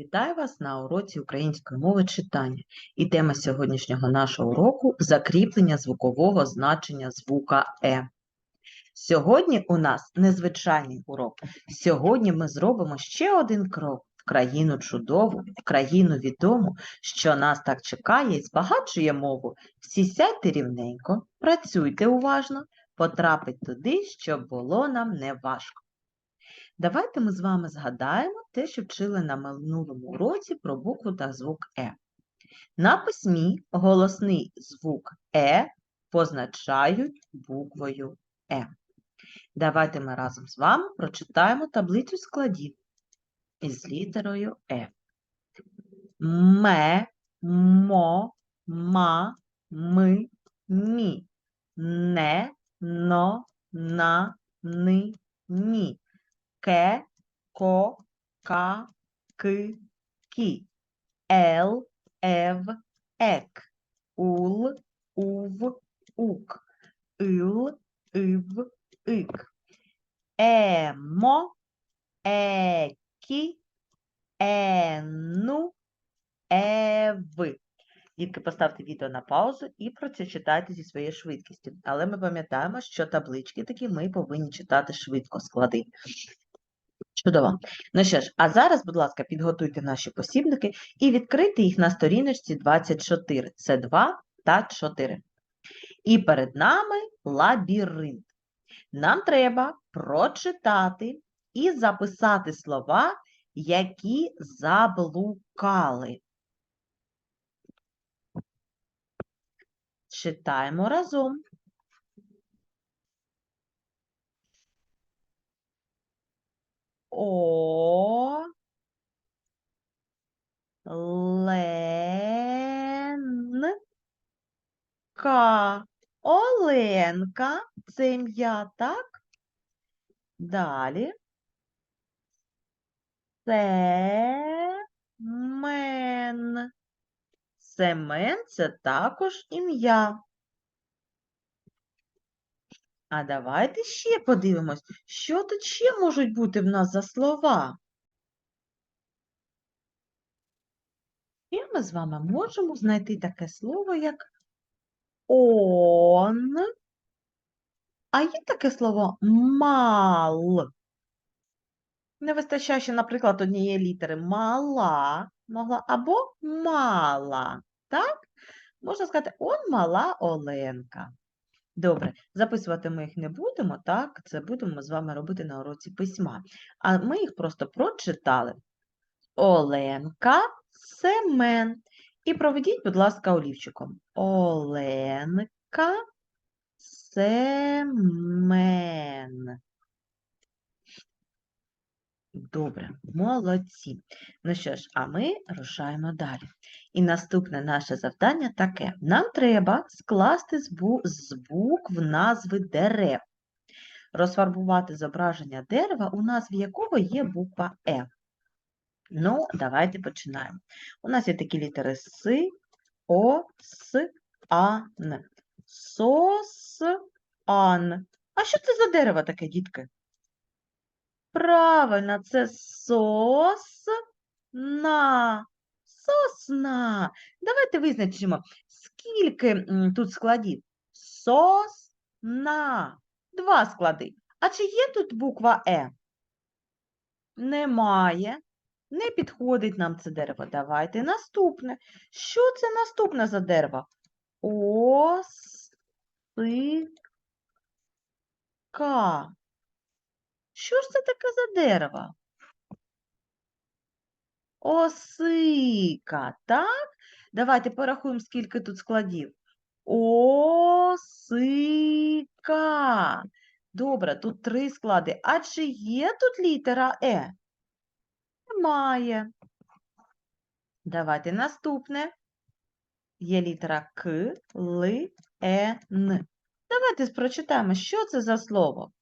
Вітаю вас на уроці української мови читання. І тема сьогоднішнього нашого уроку закріплення звукового значення звука Е. Сьогодні у нас незвичайний урок. Сьогодні ми зробимо ще один крок в країну чудову, в країну відому, що нас так чекає і збагачує мову. Всі сядьте рівненько, працюйте уважно, потрапить туди, щоб було нам не важко. Давайте ми з вами згадаємо те, що вчили на минулому уроці про букву та звук Е. На письмі голосний звук Е позначають буквою Е. Давайте ми разом з вами прочитаємо таблицю складів із літерою Е. Ме, мо, ма, ми, мі. Не, но, на, ни, ні ке, ко, ка, ки, кі, ел, ев, ек, ул, ув, ук, ил, ив, ик, емо, екі, ену, еви. Дітки, поставте відео на паузу і прочитайте зі своєю швидкістю. Але ми пам'ятаємо, що таблички такі ми повинні читати швидко склади. Чудово. Ну що ж, а зараз, будь ласка, підготуйте наші посібники і відкрийте їх на сторіночці 24. Це 2 та 4. І перед нами лабіринт. Нам треба прочитати і записати слова, які заблукали. Читаємо разом. О, Лен, Ка. Оленка. Це ім'я, так? Далі. Семен. Семен це також ім'я. А давайте ще подивимось, що тут ще можуть бути в нас за слова. І ми з вами можемо знайти таке слово, як он. А є таке слово мал. Не вистачає ще, наприклад, однієї літери мала, могла або мала. Так? Можна сказати, он мала Оленка. Добре, записувати ми їх не будемо, так? Це будемо з вами робити на уроці письма. А ми їх просто прочитали. Оленка, Семен. І проведіть, будь ласка, олівчиком. Оленка, Семен. Добре, молодці. Ну що ж, а ми рушаємо далі. І наступне наше завдання таке. Нам треба скласти з бу- з букв назви дерев. Розфарбувати зображення дерева, у назві якого є буква Е. Ну, давайте починаємо. У нас є такі літери С, О, С, Ан. Сос, Ан. А що це за дерево таке, дітки? Правильно, це сосна. Сосна. Давайте визначимо, скільки тут складів. Сосна. Два склади. А чи є тут буква Е? Немає. Не підходить нам це дерево. Давайте наступне. Що це наступне за дерево? Осика. Що ж це таке за дерево? Осика, так? Давайте порахуємо, скільки тут складів. Осика. Добре, тут три склади. А чи є тут літера Е? Немає. Давайте наступне. Є літера К, Л, Е, Н. Давайте прочитаємо, що це за слово.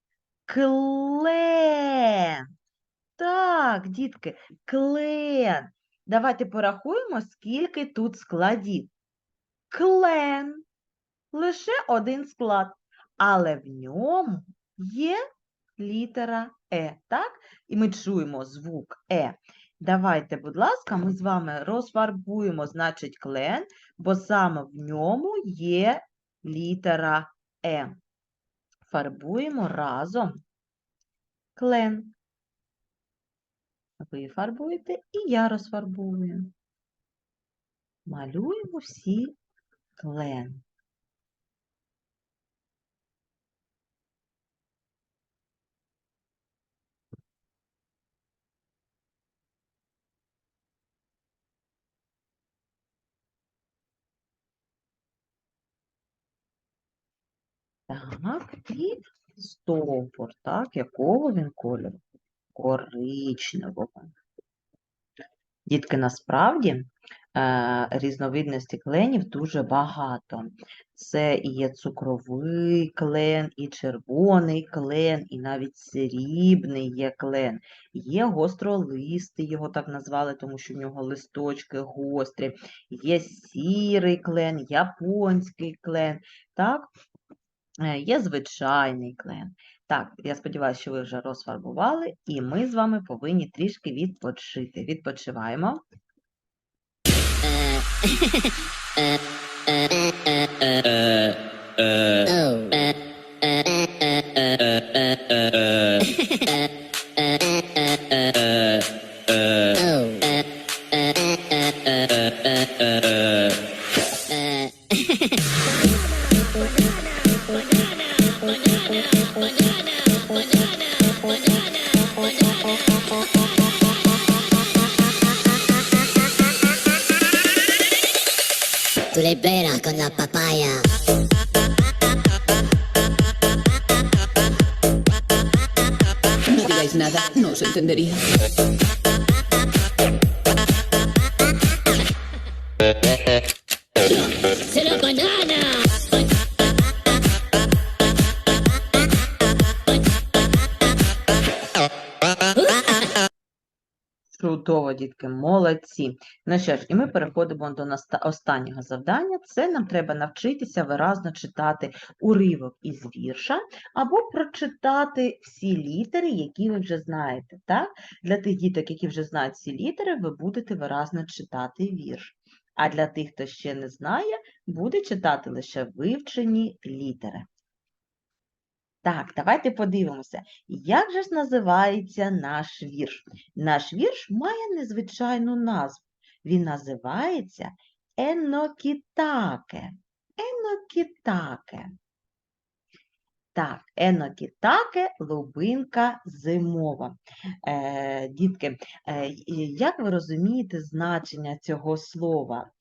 Клен. Так, дітки, клен. Давайте порахуємо, скільки тут складів. Клен. Лише один склад, але в ньому є літера Е, так? І ми чуємо звук Е. Давайте, будь ласка, ми з вами розфарбуємо, значить, клен, бо саме в ньому є літера Е. Фарбуємо разом клен. Ви фарбуєте і я розфарбую. Малюємо всі клен. Так, і стовбур, так, якого він кольору? Коричневого. Дітки, насправді е, різновидності кленів дуже багато. Це і є цукровий клен, і червоний клен, і навіть срібний є клен. Є гостролистий, його так назвали, тому що в нього листочки гострі. Є сірий клен, японський клен. Так? Е, Є звичайний клен. Так, я сподіваюся, що ви вже розфарбували, і ми з вами повинні трішки відпочити. Відпочиваємо. Tú le peras con la papaya. No digáis nada, no os entendería. молодці. Ну що ж, і ми переходимо до останнього завдання. Це нам треба навчитися виразно читати уривок із вірша або прочитати всі літери, які ви вже знаєте. Так? Для тих діток, які вже знають всі літери, ви будете виразно читати вірш. А для тих, хто ще не знає, буде читати лише вивчені літери. Так, давайте подивимося, як же ж називається наш вірш. Наш вірш має незвичайну назву. Він називається Енокітаке. Енокітаке. Так, енокітаке лубинка зимова. Е, дітки, е, як ви розумієте значення цього слова?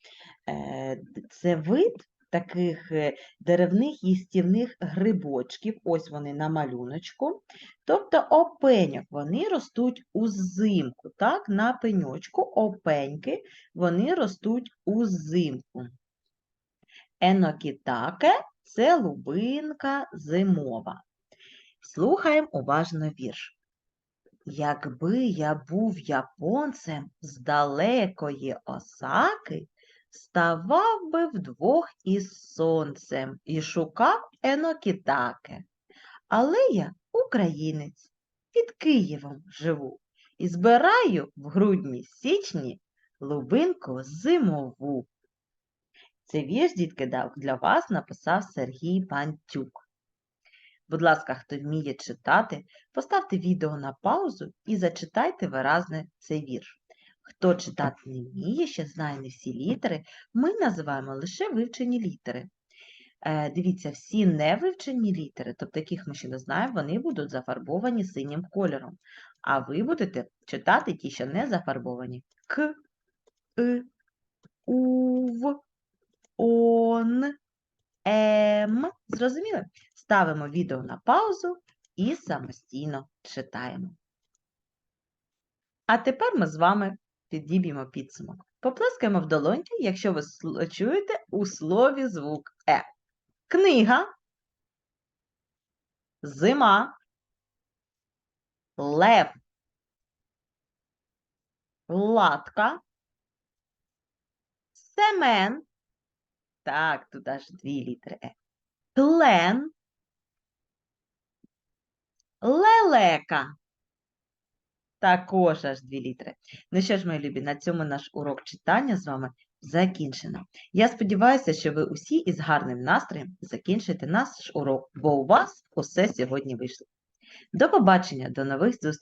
Е, це вид таких е, деревних їстівних грибочків, ось вони на малюночку. Тобто опеньок, вони ростуть узимку, так, на пеньочку опеньки, вони ростуть узимку. Енокітаке – це лубинка зимова. Слухаємо уважно вірш. Якби я був японцем з далекої Осаки, ставав би вдвох із сонцем і шукав енокітаке. Але я українець, під Києвом живу і збираю в грудні-січні лубинку зимову. Це вірш, дітки, для вас написав Сергій Пантюк. Будь ласка, хто вміє читати, поставте відео на паузу і зачитайте виразне цей вірш. Хто читати не вміє, ще знає не всі літери, ми називаємо лише вивчені літери. Е, дивіться, всі невивчені літери, тобто яких ми ще не знаємо, вони будуть зафарбовані синім кольором. А ви будете читати ті, що не зафарбовані. К, И, Ув, Он, М. Зрозуміли? Ставимо відео на паузу і самостійно читаємо. А тепер ми з вами підіб'ємо підсумок. Поплескаємо в долоньки, якщо ви чуєте у слові звук Е. Книга, зима, лев, латка, семен, так, тут аж дві літери Е, клен, лелека. Також аж 2 літри. Ну що ж, мої любі, на цьому наш урок читання з вами закінчено. Я сподіваюся, що ви усі із гарним настроєм закінчите наш урок, бо у вас усе сьогодні вийшло. До побачення, до нових зустрічей!